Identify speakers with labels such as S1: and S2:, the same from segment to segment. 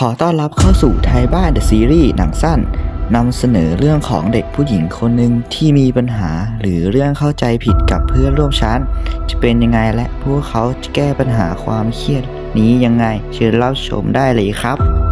S1: ขอต้อนรับเข้าสู่ไทยบ้านเดอะซีรีส์หนังสั้นนำเสนอเรื่องของเด็กผู้หญิงคนหนึ่งที่มีปัญหาหรือเรื่องเข้าใจผิดกับเพื่อนร่วมชั้น จะเป็นยังไงและพวกเขาจะแก้ปัญหาความเครียดนี้ยังไง เชิญรับชมได้เลยครับ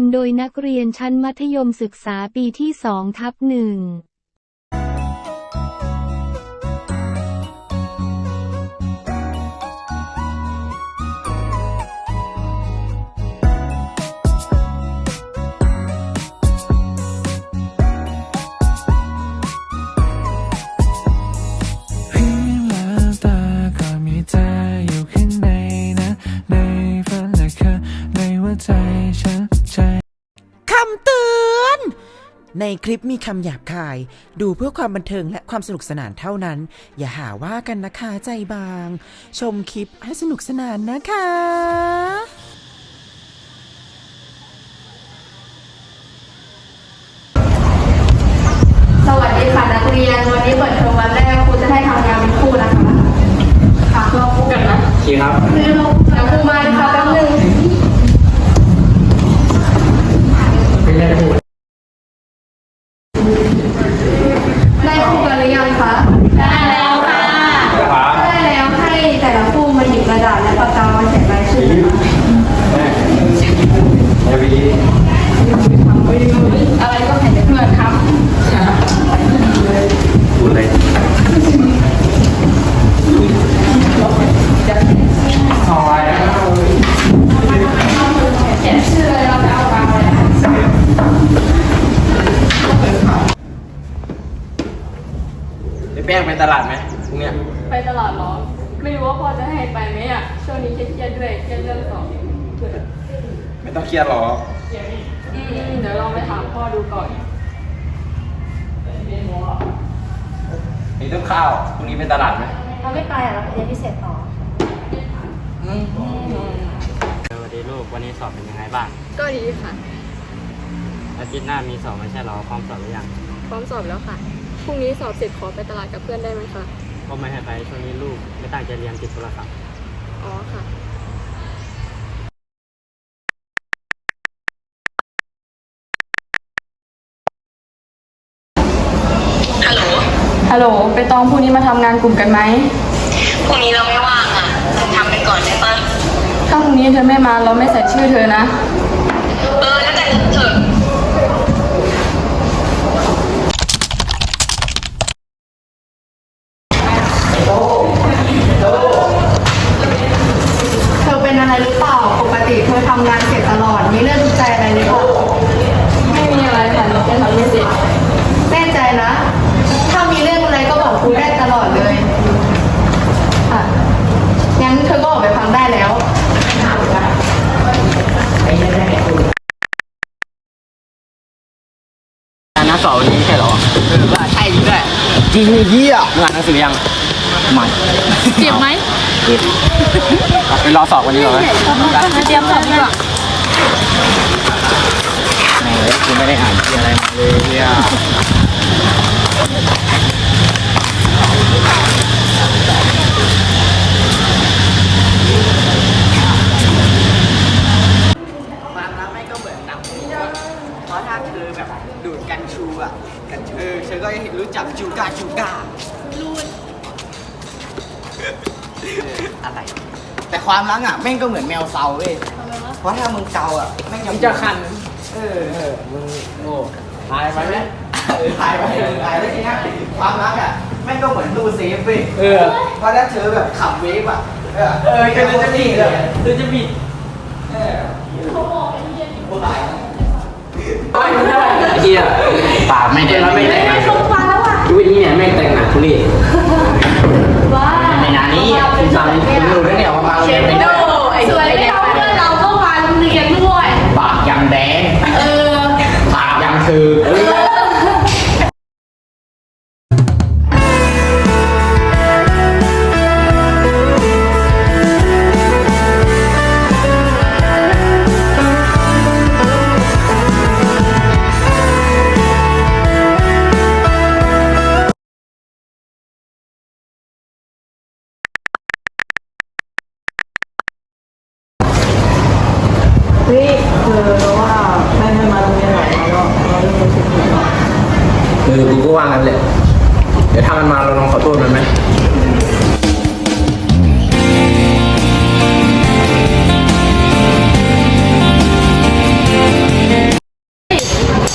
S1: ำ
S2: โดยนักเรียนชั้นมัธยมศึกษาปีที่2ทับหนึ่ง
S3: คลิปมีคำหยาบคาย ดูเพื่อความบันเทิงและความสนุกสนานเท่านั้น อย่าหาว่ากันนะคะใจบาง ชมคลิปให้สนุกสนานนะคะ
S4: สวัสดีค่ะนักเรียนวันนี้เปิดเทอมวันแรกครูจะให้ทำงานเป็นคู่นะคะค่ะเราคู่กันนะ
S5: ทีครับ
S4: คือเราเดี๋ยวครูมา แป้งไป
S5: ตลาดไหมพรุ่งเนี้ย
S4: ไปตลาดเหรอ ไม่รู้ว่าพอจะให้ไปไหมอะ ช่วงนี้เครียดๆด้วยเครียดเรื่องสอบ
S5: ไม่ต้องเครียดหรอก
S4: อืมๆเดี๋ยวลองไปถามพ่อดูก่อน
S5: มีต้นข้าวพรุ่งนี้ไปตลาดไหม
S6: เราไม่ไปอะเราไปเรียนพิเศษต่อ
S7: สวัสดีลูกวันนี้สอบเป็นยังไงบ้าง
S4: ก็ดีค่ะ
S7: อาทิตย์หน้ามีสอบไม่ใช่เหรอพร้อมสอบหรือยัง
S4: พร้อมสอบแล้วค่ะ พรุ่งนี้สอบเสร็จขอไปตลาดกับเพื่อนได้ไหมคะ
S7: ก็ไม่ให้ไปช่วงนี้ลูกไม่ตั้งใจเรียนติดโทรศัพท์
S4: อ๋อค่ะ ฮัลโหล ฮัลโหลไปตองพรุ่งนี้มาทำงานกลุ่มกันไหม
S6: พรุ่งนี้เราไม่ว่างอะเธอทำไปก่อนได้ปะ
S4: ถ้าพรุ่งนี้เธอไม่มาเราไม่ใส่ชื่อเธอนะ
S6: เป็
S4: นอะไรหรือเปล่าปกติเธอทำงานเสร็จตลอดมีเรื่องทุกข์ใจอะไรหรือเปล่าไม่มีอะไรค่ะหนูแค่ทำไม่เสร็จแน่ใจนะ ถ้ามีเรื่องอะไรก็บอกครูได้ตลอดเลยค่ะงั้นเธอก็ออกไปฟังได้แล้ว
S7: นักสอบวันนี้ใช่เหรอเออว่าใช่จริงด้วย
S5: จริงเฮีย
S7: มึงอ่านหนังสือยัง
S5: ไม่
S4: เจ็บไหม
S7: ไปรอสอบวันนี้เหรอ
S4: เตรียมสอบดีกว่า
S7: แหมกูไม่ได้อ่านที่อะไรมาเลยเฮีย
S3: ความรักไม่ก็เหมือนหนังเพราะถ้าเธอแบบดูดกันชูอะกันเออเธอก็ยังรู้จักจูกาจูกา อะไร แต่ความรักอะแม่งก็เหมือนแมวเซาเว้ย เพราะถ้ามึงเกาอะแม่งจะจะคัน เออ เออ มึงโง่หายไปไหมหายไปหายไปทีนี้ความรักอะแม่งก็เหมือนตู้เซฟเว้ย เออ เพราะถ้าเธอแบบขับเวฟอะ เออ เออจะจะบิดเลยจะจะบิดเออเฮียปากไม่ได้แล้วไม่แต่งหนักดูนี่เนี่ยแม่งแต่งหนักทุเรศ
S8: ว้า คือว่าแม่ไม่มาโรงเรียนไหนแล้วเราเริ่มรู้สึกผิดแล้ว
S5: เออกูก็ว่างั้นแหละเดี๋ยวถ้ามันมาเราลองขอโทษมันไหม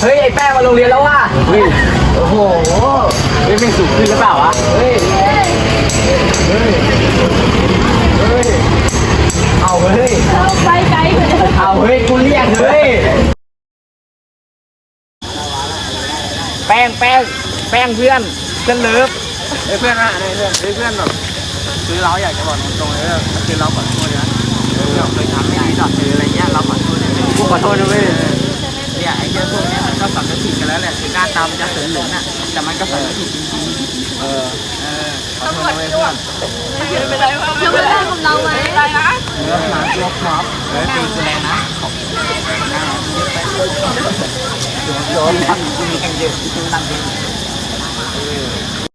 S5: เฮ้ยไอ้แป้งมาโรงเรียนแล้วว่ะเฮ้ยโอ้โหเฮ้ยเป็นสูงขึ้นหรือเปล่าวะเฮ้ยเฮ้ยเฮ้ย เอาเฮ้ย
S8: ไปไกลกว่าเดิม
S5: เอาเฮ้ยกูเรียกเฮ้ยแป้งแป้งแป้งเพื่อนเพื่อนเลิฟ
S3: เฮ้ยเพื่อนนะเฮ้ยเพื่อนเฮ้ยเพื่อนแบบคือเราอยากจะบอกตรงๆเลยว่าคือเราขอโทษนะเราเคยทำไม่ดีต่อเธออะไรเงี้ยเราขอโทษนะกูขอโทษนะเว้ย เนี่ยไอ้เจ้าพวกเนี้ยมันก็สำนึกผิดกันแล้วแหละคือหน้าตามันจะเสือเหลืองอะแต่มันก็สำนึกผิดจริงๆเออเออขอโทษนะเว้ยเพื่อน
S8: จะไม่ได้กับเราไหมอะไรนะ
S3: เออหมาลบม็อบเออตีกูแรงนะขอบคุณนะเยอะไปโดนโดนทำกูมีกันเยอะกูนั่งเยอะ